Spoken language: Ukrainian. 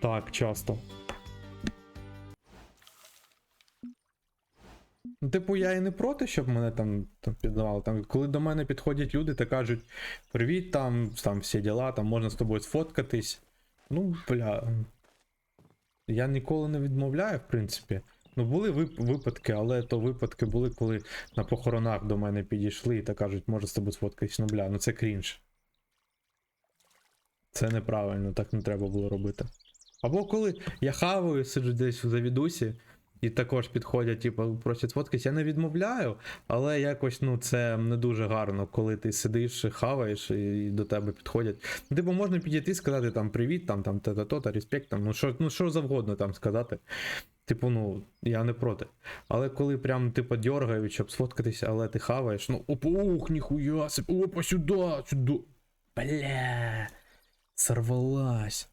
Так, часто. Ну, типу, я і не проти, щоб мене там, там піддавали. Там, коли до мене підходять люди та кажуть: Привіт, там, там всі діла, там можна з тобою сфоткатись. Ну, бля. Я ніколи не відмовляю, в принципі. Ну, були вип- випадки, але то випадки були, коли на похоронах до мене підійшли та кажуть, може з тобою сфоткатись. Ну, бля, ну це крінж. Це неправильно, так не треба було робити. Або коли я хаваю, сиджу десь у завідусі, і також підходять, типу, просять фоткатись, я не відмовляю, але якось ну це не дуже гарно, коли ти сидиш, хаваєш і до тебе підходять. Типу, можна підійти і сказати там привіт, там, там, та то та респект, там, ну що, ну що завгодно там сказати. Типу, ну, я не проти. Але коли прям типу дергають, щоб сфоткатися, але ти хаваєш, ну опа, ух, ніхуя опа, сюди, сюди. Бля. Сорвалась.